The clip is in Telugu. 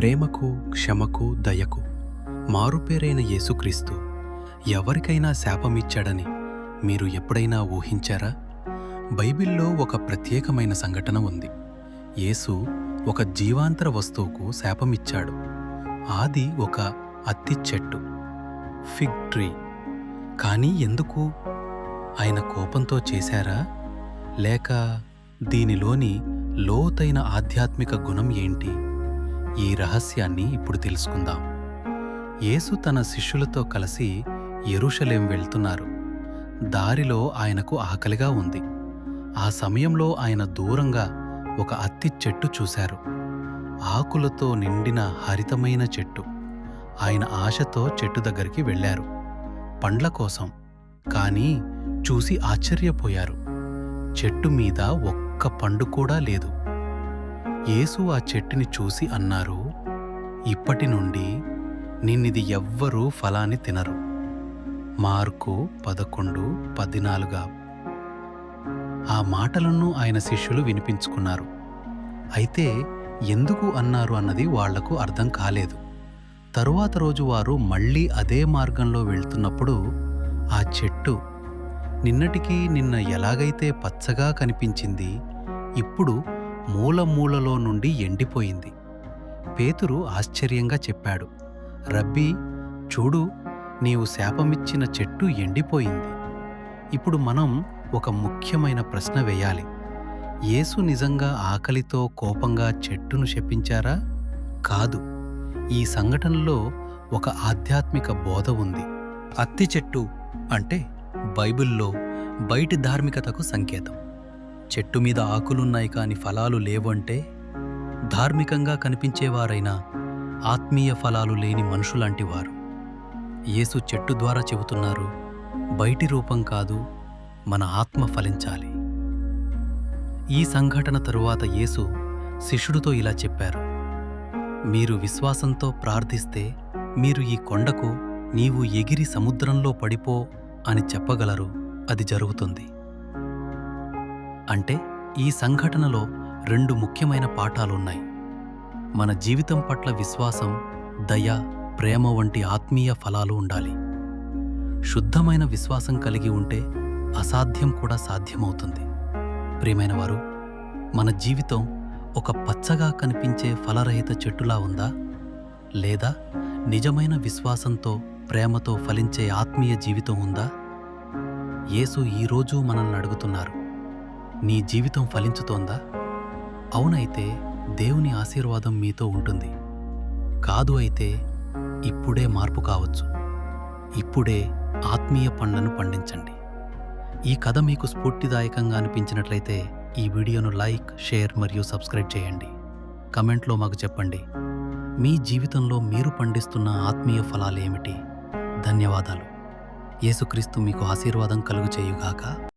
ప్రేమకు క్షమకు దయకు మారుపేరైన యేసుక్రీస్తు ఎవరికైనా శాపమిచ్చాడని మీరు ఎప్పుడైనా ఊహించారా? బైబిల్లో ఒక ప్రత్యేకమైన సంఘటన ఉంది. యేసు ఒక జీవాంతర వస్తువుకు శాపమిచ్చాడు. ఆది ఒక అత్తి చెట్టు ఫిగ్ ట్రీ. కానీ ఎందుకు? ఆయన కోపంతో చేశారా? లేక దీనిలోని లోతైన ఆధ్యాత్మిక గుణం ఏంటి? ఈ రహస్యాన్ని ఇప్పుడు తెలుసుకుందాం. యేసు తన శిష్యులతో కలిసి ఎరుషలేం వెళ్తున్నారు. దారిలో ఆయనకు ఆకలిగా ఉంది. ఆ సమయంలో ఆయన దూరంగా ఒక అత్తి చెట్టు చూశారు. ఆకులతో నిండిన హరితమైన చెట్టు. ఆయన ఆశతో చెట్టు దగ్గరికి వెళ్ళారు. పండ్ల కోసం. కానీ చూసి ఆశ్చర్యపోయారు. చెట్టు మీద ఒక్క పండు కూడా లేదు. యేసు ఆ చెట్టుని చూసి అన్నారు ఇప్పటి నుండి నిన్నిది ఎవ్వరూ ఫలాన్ని తినరు. మార్కు పదకొండు పద్నాలుగా. ఆ మాటలను ఆయన శిష్యులు వినిపించుకున్నారు. అయితే ఎందుకు అన్నారు అన్నది వాళ్ళకు అర్థం కాలేదు. తరువాత రోజు వారు మళ్ళీ అదే మార్గంలో వెళ్తున్నప్పుడు ఆ చెట్టు నిన్నటికి నిన్న ఎలాగైతే పచ్చగా కనిపించింది ఇప్పుడు మూలమూలలో నుండి ఎండిపోయింది. పేతురు ఆశ్చర్యంగా చెప్పాడు రబ్బీ చూడు నీవు శాపమిచ్చిన చెట్టు ఎండిపోయింది. ఇప్పుడు మనం ఒక ముఖ్యమైన ప్రశ్న వేయాలి. యేసు నిజంగా ఆకలితో కోపంగా చెట్టును శపించారా? కాదు. ఈ సంఘటనలో ఒక ఆధ్యాత్మిక బోధ ఉంది. అత్తి చెట్టు అంటే బైబిల్లో బయటి ధార్మికతకు సంకేతం. చెట్టు మీద ఆకులున్నాయి కాని ఫలాలు లేవంటే ధార్మికంగా కనిపించేవారైనా ఆత్మీయ ఫలాలు లేని మనుషులాంటివారు. యేసు చెట్టు ద్వారా చెబుతున్నారు బయటి రూపం కాదు మన ఆత్మ ఫలించాలి. ఈ సంఘటన తరువాత యేసు శిష్యుడితో ఇలా చెప్పారు మీరు విశ్వాసంతో ప్రార్థిస్తే మీరు ఈ కొండకు నీవు ఎగిరి సముద్రంలో పడిపో అని చెప్పగలరు అది జరుగుతుంది. అంటే ఈ సంఘటనలో రెండు ముఖ్యమైన పాఠాలున్నాయి. మన జీవితం పట్ల విశ్వాసం దయ ప్రేమ వంటి ఆత్మీయ ఫలాలు ఉండాలి. శుద్ధమైన విశ్వాసం కలిగి ఉంటే అసాధ్యం కూడా సాధ్యమవుతుంది. ప్రియమైన వారు మన జీవితం ఒక పచ్చగా కనిపించే ఫలరహిత చెట్టులా ఉందా? లేదా నిజమైన విశ్వాసంతో ప్రేమతో ఫలించే ఆత్మీయ జీవితం ఉందా? యేసు ఈరోజు మనల్ని అడుగుతున్నారు. నీ జీవితం ఫలించుతోందా? అవునైతే దేవుని ఆశీర్వాదం మీతో ఉంటుంది. కాదు అయితే ఇప్పుడే మార్పు కావచ్చు. ఇప్పుడే ఆత్మీయ పండ్లను పండించండి. ఈ కథ మీకు స్ఫూర్తిదాయకంగా అనిపించినట్లయితే ఈ వీడియోను లైక్ షేర్ మరియు సబ్స్క్రైబ్ చేయండి. కమెంట్లో మాకు చెప్పండి. మీ జీవితంలో మీరు పండిస్తున్న ఆత్మీయ ఫలాలు ఏమిటి ధన్యవాదాలు. యేసుక్రీస్తు మీకు ఆశీర్వాదం కలుగు చేయుగాక.